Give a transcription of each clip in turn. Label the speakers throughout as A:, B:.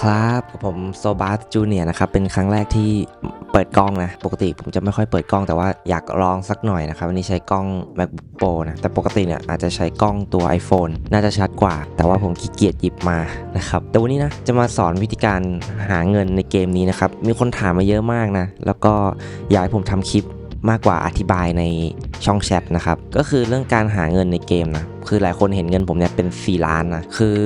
A: ครับผมโซบาสจูเนียนะครับเป็นครั้งแรกที่เปิดกล้องนะ ปกติผมจะไม่ค่อยเปิดกล้องแต่ว่าอยากลองสักหน่อยนะครับวันนี้ใช้กล้อง MacBook Pro นะแต่ปกติเนี่ยอาจจะใช้กล้องตัว iPhone น่าจะชัดกว่า แต่ว่าผมขี้เกียจหยิบมานะครับแต่วันนี้นะจะมาสอนวิธีการหาเงินในเกมนี้นะครับมีคนถามมาเยอะมากนะแล้วก็อยากให้ผมทำคลิปมากกว่าอธิบายในช่องแชทนะครับก็คือเรื่องการหาเงินในเกมนะคือหลายคนเห็นเงินผมเนี่ยเป็น 4 ล้านนะคือ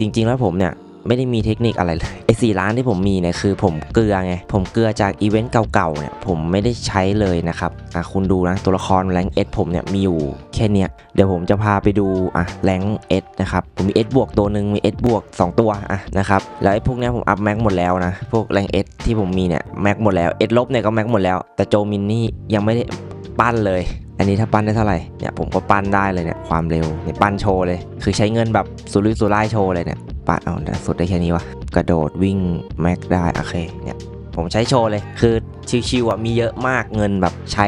A: จริงๆแล้วผมเนี่ย ไม่ได้มีเทคนิคอะไรเลยไอ้สล้านที่ผมมีเนี่ยคือผมเกลือไง ผมเกลือจากอีเวนต์เก่าๆเนี่ยผมไม่ได้ใช้เลยนะครับอะคุณดูนะตัวละครแรงเอสผมเนี่ยมีอยู่แค่เนี้ยเดี๋ยวผมจะพาไปดูอะแรงเอสนะครับผมมีเอสบวกตัวหนึ่งมีเอสบวก2 ตัวอะนะครับแล้วไอ้พวกเนี้ยผมอัพแม็กหมดแล้วนะพวกแรงเอสที่ผมมีเนี่ยแม็กหมดแล้วเอสลบเนี่ยก็แม็กหมดแล้ว แต่โจมินนี่ยังไม่ได้ปั้นเลยอันนี้ถ้าปั้นได้เท่าไหร่เนี่ยผมก็ปั้นได้เลยเนี่ยความเร็วเนี่ยปั้นโชว์เลย คือใช้เงินแบบสุรุ่ยสุร่ายโชว์เลยเนี่ย ปาดเอาแต่สุดได้แค่นี้วะ กระโดดวิ่งแม็กได้ โอเคเนี่ยผมใช้โชว์เลย คือชิวๆอะมีเยอะมากเงินแบบใช้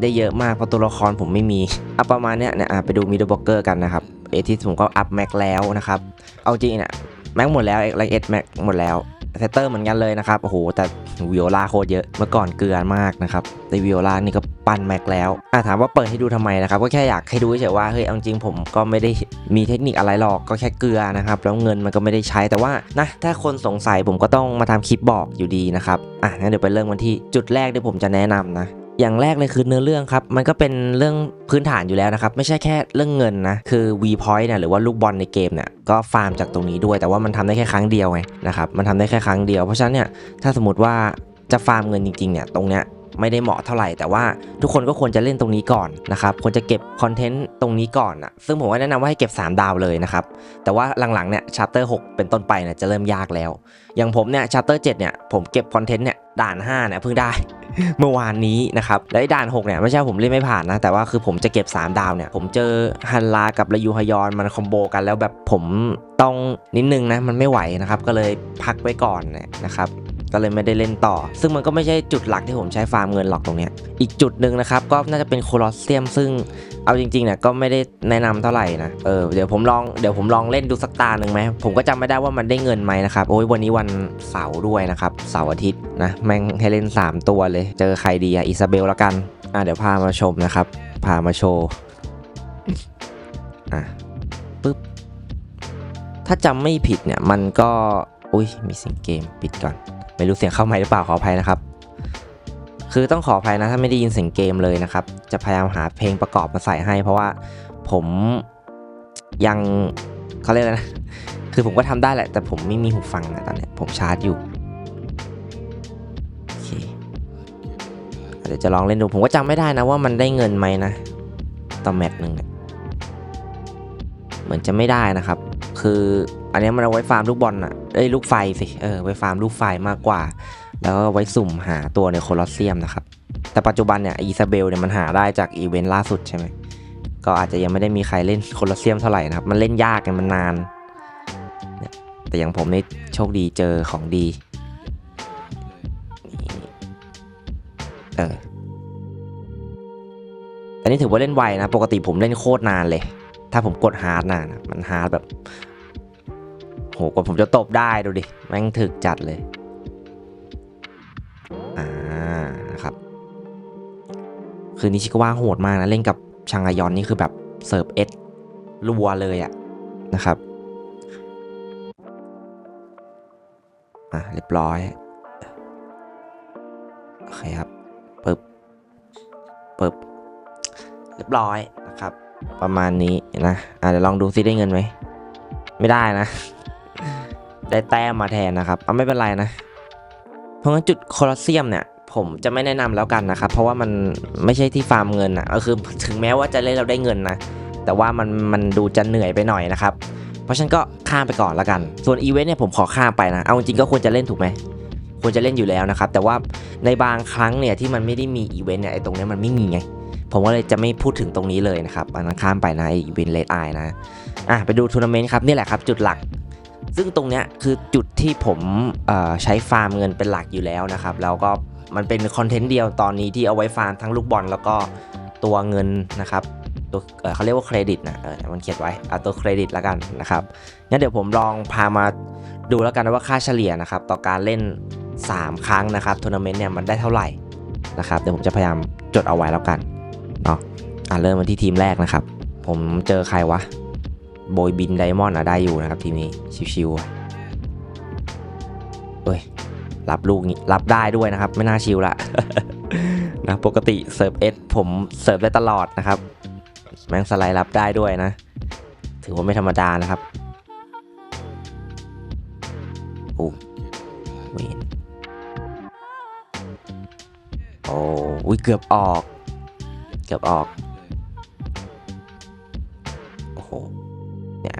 A: ได้เยอะมากเพราะตัวละครผมไม่มีอะประมาณเนี้ยเนี่ยอะไปดูมิดเดิลบล็อกเกอร์กันนะครับเอทิสผมก็อัพแม็กแล้วนะครับ เอาจริงเนี่ยแม็กหมดแล้วไลเอ็ดแม็กหมดแล้ว เซตเตอร์เหมือนกันเลยนะครับ โอ้โห แต่วิโอลาโคตรเยอะ เมื่อก่อนเกลือมากนะครับ แต่วิโอลานี่ก็ปั้นแม็กแล้วอะถามว่าเปิดให้ดูทำไมนะครับ ก็แค่อยากให้ดูเฉยๆว่า เฮ้ย เอาจริงผมก็ไม่ได้มีเทคนิคอะไรหรอก ก็แค่เกลือนะครับ แล้วเงินมันก็ไม่ได้ใช้ แต่ว่านะ ถ้าคนสงสัยผมก็ต้องมาทำคลิปบอกอยู่ดีนะครับ อะ งั้นเดี๋ยวไปเริ่มกันที่จุดแรกที่ผมจะแนะนำนะ อย่างแรกเลยคือเนื้อเรื่องครับ มันก็เป็นเรื่องพื้นฐานอยู่แล้วนะครับ ไม่ใช่แค่เรื่องเงินนะ คือ V point เนี่ยหรือว่าลูกบอลในเกมเนี่ยก็ฟาร์มจากตรงนี้ด้วย แต่ว่ามันทำได้แค่ครั้งเดียวไงนะครับมันทำได้แค่ครั้งเดียวเพราะฉะนั้นเนี่ยถ้าสมมติว่าจะฟาร์มเงินจริงๆเนี่ยตรงเนี้ยไม่ได้เหมาะเท่าไหร่ แต่ว่าทุกคนก็ควรจะเล่นตรงนี้ก่อนนะครับควรจะเก็บคอนเทนต์ตรงนี้ก่อนอะซึ่งผมก็แนะนำว่าให้เก็บ 3 ดาวเลยนะครับ แต่ว่าหลังๆเนี่ยชัปเตอร์6เป็นต้นไปเนี่ยจะเริ่มยากแล้ว อย่างผมเนี่ยชัปเตอร์7เนี่ยผมเก็บคอนเทนต์เนี่ยด่าน5เนี่ยเพิ่งได้ เมื่อวานนี้นะครับและด่าน6เนี่ยไม่ใช่ผมเล่นไม่ผ่านนะ แต่ว่าคือผมจะเก็บ 3 ดาวเนี่ยผมเจอฮันลากับระยูฮยอนมันคอมโบกันแล้วแบบผมต้องนิดนึงนะมันไม่ไหวนะครับก็เลยพักไว้ก่อนนะครับ ก็เลยไม่ได้เล่นต่อ ซึ่งมันก็ไม่ใช่จุดหลักที่ผมใช้ฟาร์มเงินหรอกตรงเนี้ยอีกจุดหนึ่งนะครับก็น่าจะเป็นโคลอสเซียมซึ่งเอาจริงๆเนี่ยก็ไม่ได้แนะนำเท่าไหร่นะเออเดี๋ยวผมลองเดี๋ยวผมลองเล่นดูสักตาหนึ่งไหมผมก็จำไม่ได้ว่ามันได้เงินไหมนะครับโอ้ยวันนี้วันเสาร์ด้วยนะครับเสาร์อาทิตย์นะแม่งให้เล่น 3 ตัวเลย เจอใครดีอะอิซาเบลแล้วกันอะเดี๋ยวพามาชมนะครับพามาโชว์อะปึ๊บถ้าจำไม่ผิดเนี่ยมันก็อุ้ยมีสียงเกมปิดก่อน ไม่รู้เสียงเข้าไหมหรือเปล่าขออภัยนะครับ คือต้องขออภัยนะถ้าไม่ได้ยินเสียงเกมเลยนะครับ จะพยายามหาเพลงประกอบมาใส่ให้ เพราะว่าผมยังเขาเรียกอะไรนะ คือผมก็ทำได้แหละ แต่ผมไม่มีหูฟังนะตอนเนี้ยผมชาร์จอยู่โอเคเดี๋ยวจะลองเล่นดู ผมก็จำไม่ได้นะว่ามันได้เงินไหมนะต่อแมตช์หนึ่งเนี่ยเหมือนจะไม่ได้นะครับ คือ นนี้มันเอาไว้ฟาร์มลูกบอลอะเอ้ยลูกไฟสิเออไว้ฟาร์มลูกไฟมากกว่า แล้วก็ไว้สุ่มหาตัวในโคลอสเซียมนะครับ แต่ปัจจุบันเนี่ยอีซาเบลเนี่ยมันหาได้จากอีเวนต์ล่าสุดใช่ไหมก็อาจจะยังไม่ได้มีใครเล่นโคลอสเซียมเท่าไหร่นะครับ มันเล่นยากไงมันนาน แต่อย่างผมนี่โชคดีเจอของดีเอออันนี้ถือว่าเล่นไวนะ ปกติผมเล่นโคตรนานเลย ถ้าผมกดฮาร์ดนานอะมันฮาร์ดแบบ โหกว่าผมจะตบได้ดูดิ แม่งถึกจัดเลย อ่านะครับ คือนิชิกว่าโหดมากนะ เล่นกับชังอายอนนี่คือแบบเสิร์ฟเอสรัวเลยอะนะครับ อะเรียบร้อย โอเคครับปึ๊บปึ๊บเรียบร้อยนะครับ ประมาณนี้นะ อะเดี๋ยวลองดูซิได้เงินไหม ไม่ได้นะ ได้แต้มมาแทนนะครับเอาไม่เป็นไรนะ เพราะงั้นจุดโคลอสเซียมเนี่ยผมจะไม่แนะนำแล้วกันนะครับ เพราะว่ามันไม่ใช่ที่ฟาร์มเงินอะก็คือถึงแม้ว่าจะเล่นเราได้เงินนะ แต่ว่ามันมันดูจะเหนื่อยไปหน่อยนะครับ เพราะฉันก็ข้ามไปก่อนแล้วกัน ส่วนอีเวนต์เนี่ยผมขอข้ามไปนะ เอาจริงก็ควรจะเล่นถูกไหมควรจะเล่นอยู่แล้วนะครับ แต่ว่าในบางครั้งเนี่ยที่มันไม่ได้มีอีเวนต์เนี่ยไอ้ตรงนี้มันไม่มีไง ผมก็เลยจะไม่พูดถึงตรงนี้เลยนะครับอันนั้นข้ามไปนะอ้อีเวนต์เลดไอนะอะไปดูทัวร์นาเมนต์ครับนี่แหละครับจุดหลัก ซึ่งตรงเนี้ยคือจุดที่ผมใช้ฟาร์มเงินเป็นหลักอยู่แล้วนะครับ แล้วก็มันเป็นคอนเทนต์เดียวตอนนี้ที่เอาไว้ฟาร์มทั้งลูกบอลแล้วก็ตัวเงินนะครับตัวเเขาเรียกว่าเครดิตนะเออมันเขียนไว้เอาตัวเครดิตแล้วกันนะครับงั้นเดี๋ยวผมลองพามาดูแล้วกันว่าค่าเฉลี่ยนะครับต่อการเล่น 3 ครั้งนะครับทัวร์นาเมนต์เนี่ยมันได้เท่าไหร่นะครับเดี๋ยวผมจะพยายามจดเอาไว้แล้วกันเนาะอะเริ่มมาที่ทีมแรกนะครับ ผมเจอใครวะ โบยบินไดมอนด์อะได้อยู่นะครับทีมนี้ชิวๆเอ้ยรับลูกนี้รับได้ด้วยนะครับ ไม่น่าชิวละนะปกติเสิร์ฟเอสผมเสิร์ฟได้ตลอดนะครับ แมงสไลด์รับได้ด้วยนะ ถือว่าไม่ธรรมดานะครับโอ้เวนโอ้ยเกือบออก เกือบออก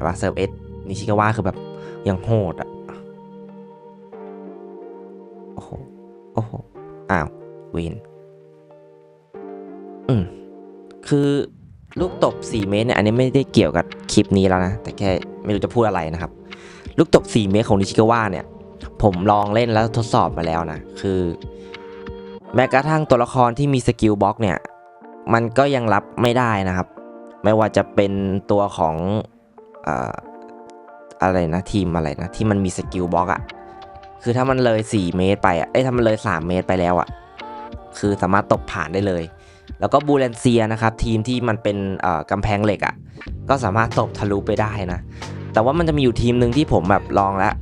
A: ว่าเซิร์ฟเอสนิชิกาวะคือแบบยังโหดอะโอ้โห โอ้โห อ้าวเวนอืม คือลูกตบ 4 เมตรเนี่ย อันนี้ไม่ได้เกี่ยวกับคลิปนี้แล้วนะ แต่แค่ไม่รู้จะพูดอะไรนะครับ ลูกตบ 4 เมตรของนิชิกาวะเนี่ย ผมลองเล่นแล้วทดสอบมาแล้วนะ คือ แม้กระทั่งตัวละครที่มีสกิลบล็อกเนี่ย มันก็ยังรับไม่ได้นะครับ ไม่ว่าจะเป็นตัวของ อะไรนะทีมอะไรนะที่มันมีสกิลบล็อกอะคือถ้ามันเลย 4 เมตรไปอะเอ้ยถ้ามันเลย 3 เมตรไปแล้วอะคือสามารถตบผ่านได้เลย แล้วก็บูเลนเซียนะครับทีมที่มันเป็นกำแพงเหล็กอะก็สามารถตบทะลุไปได้นะ แต่ว่ามันจะมีอยู่ทีมหนึ่งที่ผมแบบลองแล้ว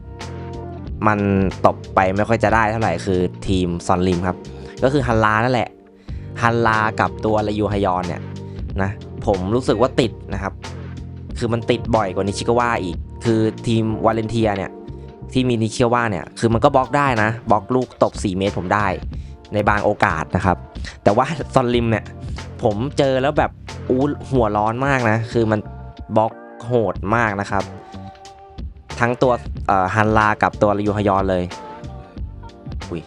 A: มันตบไปไม่ค่อยจะได้เท่าไหร่คือทีมซอนริมครับ ก็คือฮันลานั่นแหละฮันลากับตัวลายูฮยอนเนี่ยนะผมรู้สึกว่าติดนะครับ คือมันติดบ่อยกว่านิชิกาวะอีก คือทีมวาเลนเทียเนี่ยที่มีนิชิกาวะเนี่ยคือมันก็บล็อกได้นะบล็อกลูกตบ 4 เมตรผมได้ในบางโอกาสนะครับ แต่ว่าซอนริมเนี่ยผมเจอแล้วแบบอู้หัวร้อนมากนะ คือมันบล็อกโหดมากนะครับ ทั้งตัวฮันลากับตัวลายูฮยอนเลยอุ้ย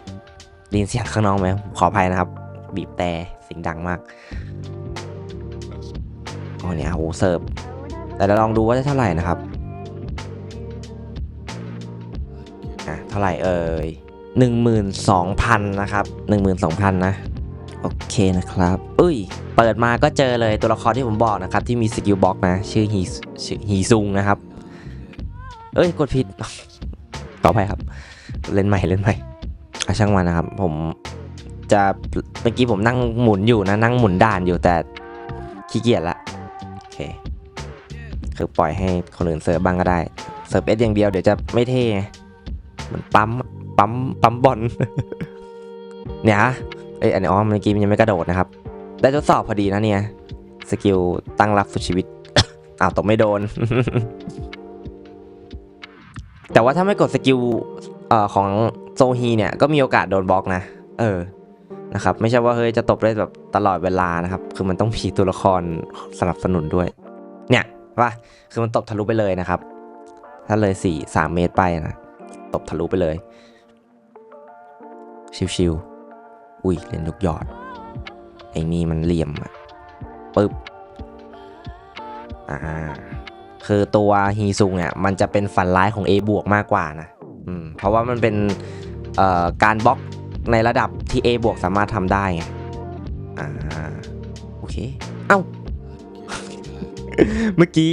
A: ได้ยินเสียงข้างนอกไหมขออภัยนะครับ บีบแต่เสียงดังมากอ๋อเนี่ยโหเสิร์ฟ แต่เราลองดูว่าจะเท่าไหร่นะครับอะเท่าไหร่เอ่ย12,000นะครับ12,000นะโอเคนะครับอุ้ย เปิดมาก็เจอเลยตัวละครที่ผมบอกนะครับ ที่มีสกิลบล็อกนะ ชื่อฮีชื่อฮีซุงนะครับ เอ้ย กดผิดต่อไปครับ เล่นใหม่เล่นใหม่อะช่างมันนะครับ ผมจะเมื่อกี้ผมนั่งหมุนอยู่นะ นั่งหมุนด่านอยู่แต่ขี้เกียจละ คือปล่อยให้คนอื่นเสิร์ฟบ้างก็ได้เสิร์ฟเอสอย่างเดียวเดี๋ยวจะไม่เท่มันปั๊ม ปั๊ม ปั๊มบอล เนี่ยฮะเอ้ยอันนี้อ๋อเมื่อกี้มันยังไม่กระโดดนะครับ ได้ทดสอบพอดีนะเนี่ย สกิลตั้งรับสุดชีวิต อ้าวตกไม่โดน แต่ว่าถ้าไม่กดสกิลเอ่อของโซฮีเนี่ย ก็มีโอกาสโดนบล็อกนะ เออ นะครับ ไม่ใช่ว่าเฮ้ยจะตบได้แบบตลอดเวลานะครับ คือมันต้องมีตัวละครสนับสนุนด้วย เนี่ย ว่าคือมันตบทะลุไปเลยนะครับ ถ้าเลยสี่สามเมตรไปนะ ตบทะลุไปเลย ชิวๆอุ้ยเล่นลูกหยอด ไอ้นี่มันเหลี่ยมอะปึ๊บ อ่า คือตัวฮีซุงเนี่ยมันจะเป็นฝันร้ายของ A บวกมากกว่านะอืมเพราะว่ามันเป็นเอ่อการบล็อกในระดับที่ A บวกสามารถทำได้ไง อ่า โอเค เอ้า เมื่อกี้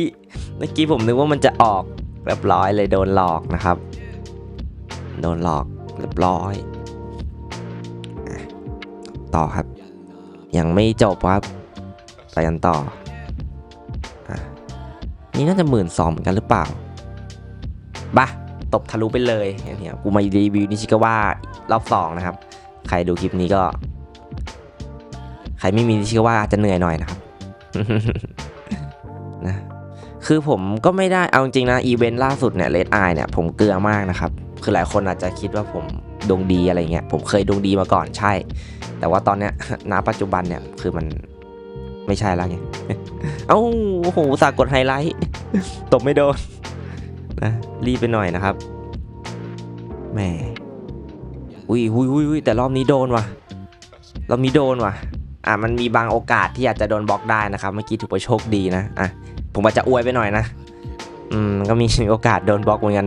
A: เมื่อกี้ผมนึกว่ามันจะออกเรียบร้อยเลยโดนหลอกนะครับ โดนหลอกเรียบร้อย ต่อครับ ยังไม่จบครับไปกันต่ออนี่น่าจะหมื่นสองเหมือนกันหรือเปล่าบ้าตบทะลุไปเลยเนี่ยกูมารีวิวนิชิกาวะรอบสองนะครับ ใครดูคลิปนี้ก็ ใครไม่มีนิชิกาวะอาจจะเหนื่อยหน่อยนะครับ คือผมก็ไม่ได้เอาจริงๆนะอีเวนต์ล่าสุดเนี่ยเลดไอเนี่ยผมเกลือมากนะครับ คือหลายคนอาจจะคิดว่าผมดวงดีอะไรเงี้ยผมเคยดวงดีมาก่อนใช่ แต่ว่าตอนเนี้ยณปัจจุบันเนี่ยคือมันไม่ใช่แล้วไงเอ้าโอ้โหสากดไฮไลท์ตบไม่โดนนะรีบไปหน่อยนะครับแหมอุ้ยอุ้ยอุ้ยอุ้ยแต่รอบนี้โดนว่ะรอบนี้โดนว่ะอะมันมีบางโอกาสที่อาจจะโดนบล็อกได้นะครับเมื่อกี้ถือว่าโชคดีนะอะ ผมอาจจะอวยไปหน่อยนะ อืมก็มีโอกาสโดนบล็อกเหมือนกัน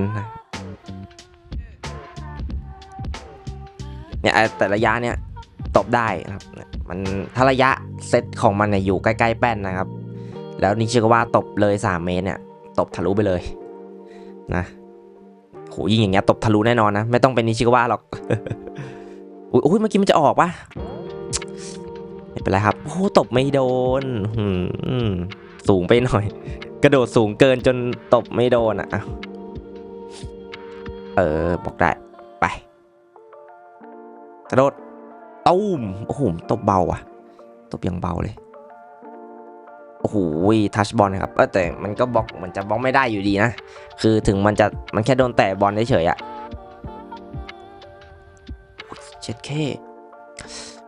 A: เนี่ยแต่ระยะเนี่ยตบได้นะครับ มันถ้าระยะเซตของมันเนี่ยอยู่ใกล้ๆแป้นนะครับ แล้วนิชิกาวะตบเลย 3 เมตรเนี่ย ตบทะลุไปเลยนะโหยิงอย่างเงี้ยตบทะลุแน่นอนนะ ไม่ต้องเป็นนิชิกวะหรอกอุ้ยเมื่อกี้มันจะออกปะไม่เป็นไรครับโอ้ตบไม่โดนหืม สูงไปหน่อย กระโดดสูงเกินจนตบไม่โดนอะ เออ บอกได้ ไป กระโดดตุ้มโอ้โหตบเบาอะ ตบอย่างเบาเลย โอ้โหทัชบอลครับ เออแต่มันก็บล็อกมันจะบล็อกไม่ได้อยู่ดีนะ คือถึงมันจะมันแค่โดนแตะบอลเฉยๆอะเช็ดเค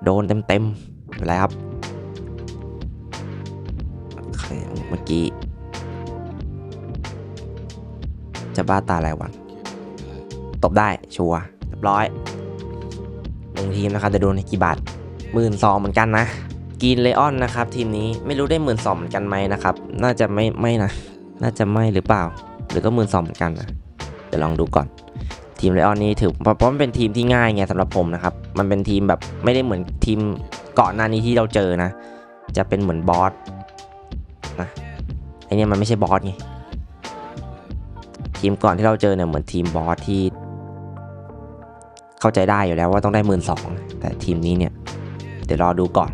A: โดนเต็มๆไม่เป็นไรครับ เมื่อกี้ จะบ้าตาอะไรวัน ตบได้ชัวร์เรียบร้อยหนึ่งทีมนะครับ จะโดนกี่บาทหมื่นสองเหมือนกันนะกีนเลออนนะครับ ทีมนี้ไม่รู้ได้หมื่นสองเหมือนกันไหมนะครับ น่าจะไม่ไม่นะ น่าจะไม่หรือเปล่า หรือก็หมื่นสองเหมือนกันนะเดี๋ยวลองดูก่อนทีมไลออนนี่ถือเพราะเพราะมันเป็นทีมที่ง่ายไงสำหรับผมนะครับ มันเป็นทีมแบบไม่ได้เหมือนทีมก่อนหน้านี้ที่เราเจอนะ จะเป็นเหมือนบอส นะไอเนี่ยมันไม่ใช่บอสไงทีมก่อนที่เราเจอเนี่ยเหมือนทีมบอสที่ เข้าใจได้อยู่แล้วว่าต้องได้หมื่นสองแต่ทีมนี้เนี่ย เดี๋ยวรอดูก่อน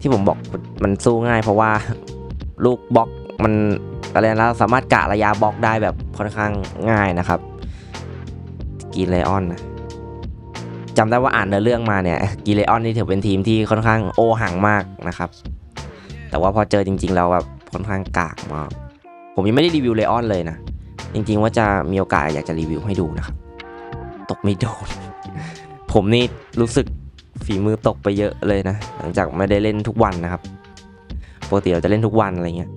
A: ที่ผมบอกมันสู้ง่ายเพราะว่าลูกบล็อกมันอะไรนะเราสามารถกะระยะบล็อกได้แบบค่อนข้างง่ายนะครับกีเลออนนะ จำได้ว่าอ่านเนื้อเรื่องมาเนี่ยกีเลออนนี่ถือเป็นทีมที่ค่อนข้างโอหังมากนะครับ แต่ว่าพอเจอจริง ๆ แล้วแบบค่อนข้างกากมากผมยังไม่ได้รีวิวเลออนเลยนะ จริง ๆ ว่าจะมีโอกาสอยากจะรีวิวให้ดูนะครับ ตกไม่โดน ผมนี่รู้สึกฝีมือตกไปเยอะเลยนะ หลังจากไม่ได้เล่นทุกวันนะครับปกติเราจะเล่นทุกวันอะไรเงี้ย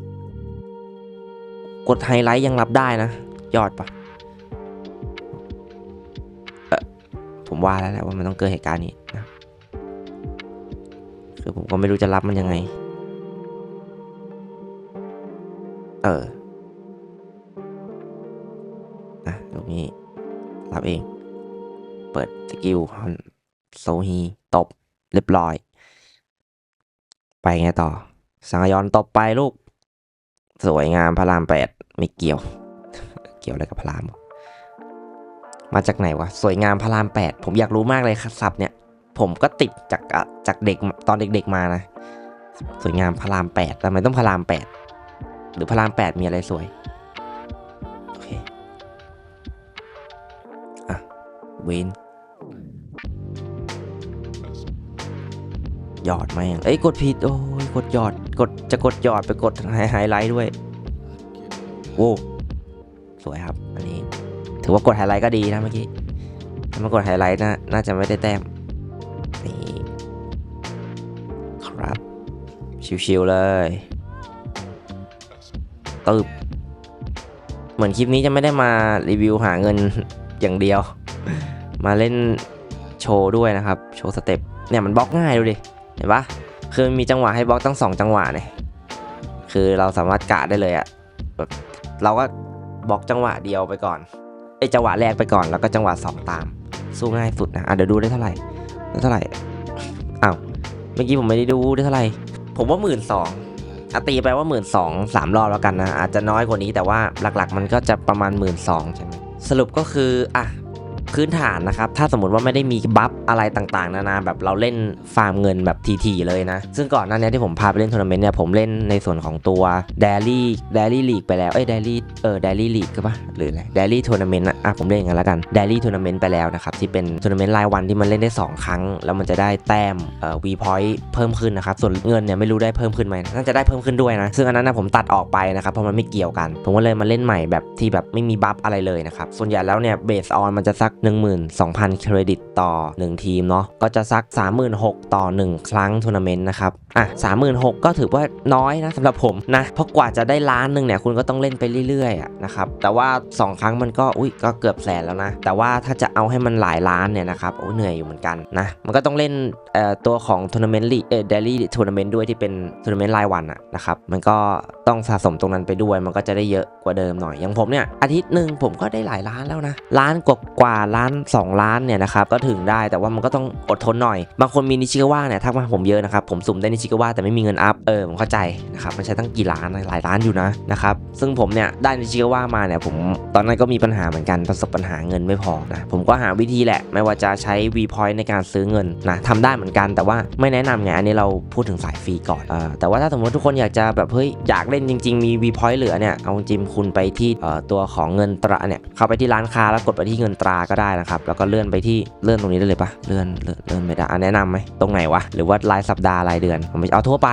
A: กดไฮไลท์ยังรับได้นะ ยอดปะ ผมว่าแล้วแหละว่ามันต้องเกิดเหตุการณ์นี้นะคือผมก็ไม่รู้จะรับมันยังไง เออนะตรงนี้ รับเอง เปิดสกิลฮอนโซฮีตบเรียบร้อย ไปไงต่อ สังยอนตบไปลูก สวยงามพระรามแปดไม่เกี่ยว เกี่ยวอะไรกับพระราม มาจากไหนวะ สวยงามพระรามแปดผมอยากรู้มากเลยครับศัพท์เนี่ย ผมก็ติดจากจากเด็กตอนเด็กๆมานะ สวยงามพระรามแปดทำไมต้องพระรามแปดหรือพระรามแปดมีอะไรสวย โอเค อะ เวนหยอดไหมเอ้ย กดผิด โอ้ย กดหยอด กดจะกดหยอดไปกดไฮไฮไลท์ด้วยโอ้สวยครับ อันนี้ ถือว่ากดไฮไลท์ก็ดีนะเมื่อกี้ถ้ามากดไฮไลท์นะน่าจะไม่ได้แต้มนี่ครับ ชิวๆเลยตึบเหมือนคลิปนี้จะไม่ได้มารีวิวหาเงินอย่างเดียว มาเล่นโชว์ด้วยนะครับ โชว์สเต็ปเนี่ยมันบล็อกง่ายดูดิ เห็นปะคือมีจังหวะให้บล็อกตั้งสองจังหวะเนี่ยคือเราสามารถกะได้เลยอะแบบเราก็บล็อกจังหวะเดียวไปก่อน ไอจังหวะแรกไปก่อนแล้วก็จังหวะสองตาม สู้ง่ายสุดนะอะเดี๋ยวดูได้เท่าไหร่ได้เท่าไหร่อ้าวเมื่อกี้ผมไม่ได้ดูได้เท่าไหร่ ผมว่าหมื่นสองอตีไปว่าหมื่นสองสามรอบแล้วกันนะ อาจจะน้อยกว่านี้แต่ว่าหลักๆ มันก็จะประมาณหมื่นสองใช่ไหมสรุปก็คืออะ พื้นฐานนะครับ ถ้าสมมติว่าไม่ได้มีบัฟอะไรต่างๆ นานาแบบเราเล่นฟาร์มเงินแบบทีๆเลยนะ ซึ่งก่อนหน้านี้ที่ผมพาไปเล่นทัวร์นาเมนต์เนี่ยผมเล่นในส่วนของตัวเดลี่เดลี่ลีกไปแล้ว เอ้ยเดลี่เออเดลี่ลีกก็ปะหรืออะไรเดลี่ทัวร์นาเมนต์อะผมเล่นอย่างนั้นแล้วกันเดลี่ทัวร์นาเมนต์ไปแล้วนะครับที่เป็นทัวร์นาเมนต์รายวันที่มันเล่นได้ 2 ครั้ง แล้วมันจะได้แต้มเอ่อวีพอยต์เพิ่มขึ้นนะครับส่วนเงินเนี่ยไม่รู้ได้เพิ่มขึ้นไหมน่าจะได้เพิ่มขึ้นด้วยนะซึ่งอันนั้นนะผมตัดออกไปนะครับเพราะมันไม่เกี่ยวกัน ผมก็เลยมาเล่นใหม่แบบที่แบบไม่มีบัฟอะไรเลยนะครับส่วนใหญ่แล้วเนี่ยเบสออนมันจะสัก12,000 เครดิตต่อ 1 ทีมเนาะก็จะสัก 36,000 ต่อ 1 ครั้งทัวร์นาเมนต์นะครับอะ36,000 ก็ถือว่าน้อยนะสำหรับผมนะเพราะกว่าจะได้ล้านหนึ่งเนี่ยคุณก็ต้องเล่นไปเรื่อยๆนะครับแต่ว่า 2 ครั้งมันก็อุ้ยก็เกือบแสนแล้วนะ แต่ว่าถ้าจะเอาให้มันหลายล้านเนี่ยนะครับโอ้เหนื่อยอยู่เหมือนกันนะมันก็ต้องเล่นเอ่อตัวของทัวร์นาเมนต์ลีเอ่อเดลี่ทัวร์นาเมนต์ด้วยที่เป็นทัวร์นาเมนต์รายวันอะนะครับมันก็ต้องสะสมตรงนั้นไปด้วยมันก็จะได้เยอะกว่าเดิมหน่อยอย่างผมเนี่ยอาทิตย์หนึ่งผมก็ได้หลายล้านแล้วนะล้านกว่ากว่าล้าน2 ล้านเนี่ยนะครับก็ถึงได้แต่ว่ามันก็ต้องอดทนหน่อย บางคนมีนิชิกาวะเนี่ยทักมาผมเยอะนะครับผมสุ่มได้นิชิกาวะแต่ไม่มีเงินอัพเออผมเข้าใจนะครับมันใช้ตั้งกี่ล้านหลายล้านอยู่นะนะครับซึ่งผมเนี่ยได้นิชิกาวะมาเนี่ยผมตอนนั้นก็มีปัญหาเหมือนกันประสบปัญหาเงินไม่พอนะผมก็หาวิธีแหละ ไม่ว่าจะใช้ V point ในการซื้อเงินนะทำได้เหมือนกันแต่ว่าไม่แนะนำไงอันนี้เราพูดถึงสายฟรีก่อนเออแต่ว่าถ้าสมมติทุกคนอยากจะแบบเฮ้ยอยากเล่นจริง ๆ มี V point เหลือเนี่ยเอาจริงคุณไปที่เออตัวของเงินตราเนี่ยเข้าไปที่ร้านค้าแล้วกดไปที่เงินตราก็ได้นะครับ แล้วก็เลื่อนไปที่เลื่อนตรงนี้ได้เลยปะเลื่อนเลื่อนเลื่อนไม่ได้แนะนำไหมตรงไหนวะ หรือว่ารายสัปดาห์รายเดือนผมไม่เอาทั่วไป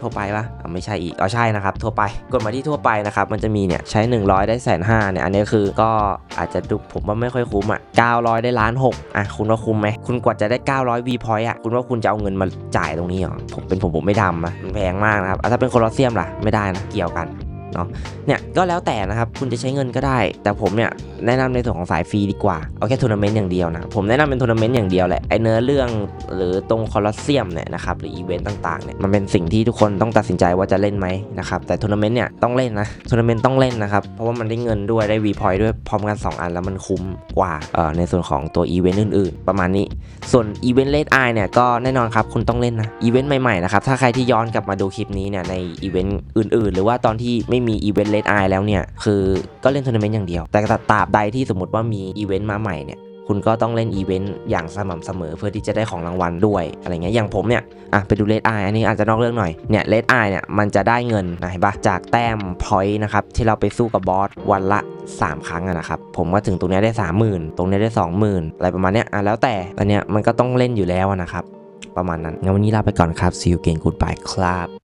A: ทั่วไปปะอะไม่ใช่อีกเอาใช่นะครับ ทั่วไปกดมาที่ทั่วไปนะครับมันจะมีเนี่ยใช้ 100 ได้แสนห้าเนี่ยอันนี้คือก็อาจจะดูผมว่าไม่ค่อยคุ้มอะ900 ได้ล้านหกอะคุณว่าคุ้มไหมคุณกว่าจะได้ 900 V point อะคุณว่าคุณจะเอาเงินมาจ่ายตรงนี้เหรอผมเป็นผมผมไม่ทำอะมันแพงมากนะครับอะถ้าเป็นโคลอสเซียมล่ะไม่ได้นะเกี่ยวกันเนาะเนี่ยก็แล้วแต่นะครับคุณจะใช้เงินก็ได้ แต่ผมเนี่ยแนะนำในส่วนของสายฟรีดีกว่า เอาแค่ทัวร์นาเมนต์อย่างเดียวนะ ผมแนะนำเป็นทัวร์นาเมนต์อย่างเดียวแหละ ไอเนื้อเรื่องหรือตรงคอลอสเซียมเนี่ยนะครับ หรืออีเวนต์ต่างๆเนี่ย มันเป็นสิ่งที่ทุกคนต้องตัดสินใจว่าจะเล่นไหมนะครับ แต่ทัวร์นาเมนต์เนี่ยต้องเล่นนะทัวร์นาเมนต์ต้องเล่นนะครับ เพราะว่ามันได้เงินด้วยได้วีพอยต์ด้วยพร้อมกันสองอันแล้วมันคุ้มกว่าเอ่อในส่วนของตัวอีเวนต์อื่นๆ ประมาณนี้ ส่วนอีเวนต์เลดไอเนี่ยก็แน่นอนครับคุณต้องเล่นนะอีเวนต์ใหม่ๆนะครับถ้าใครที่ย้อนกลับมาดูคลิปนี้เนี่ยในอีเวนต์อื่น ๆ หรือว่าตอนที่ไม่มีอีเวนต์เลดไอแล้วเนี่ยคือก็เล่นทัวร์นาเมนต์อย่างเดียวแต่ตราบใดที่สมมติว่ามีอีเวนต์มาใหม่เนี่ยคุณก็ต้องเล่นอีเวนต์อย่างสม่ำเสมอเพื่อที่จะได้ของรางวัลด้วยอะไรเงี้ยอย่างผมเนี่ยอะไปดูเลดไออันนี้อาจจะนอกเรื่องหน่อยเนี่ยเลดไอเนี่ยมันจะได้เงินนะเห็นปะจากแต้มพอยต์นะครับที่เราไปสู้กับบอสวันละ 3 ครั้งอะนะครับผมว่าถึงตรงนี้ได้ 30,000 ตรงนี้ได้ 20,000 อะไรประมาณเนี้ยอะแล้วแต่อันเนี้ยมันก็ต้องเล่นอยู่แล้วนะครับ ประมาณนั้นงั้นวันนี้ลาไปก่อนครับ see you again goodbye ครับ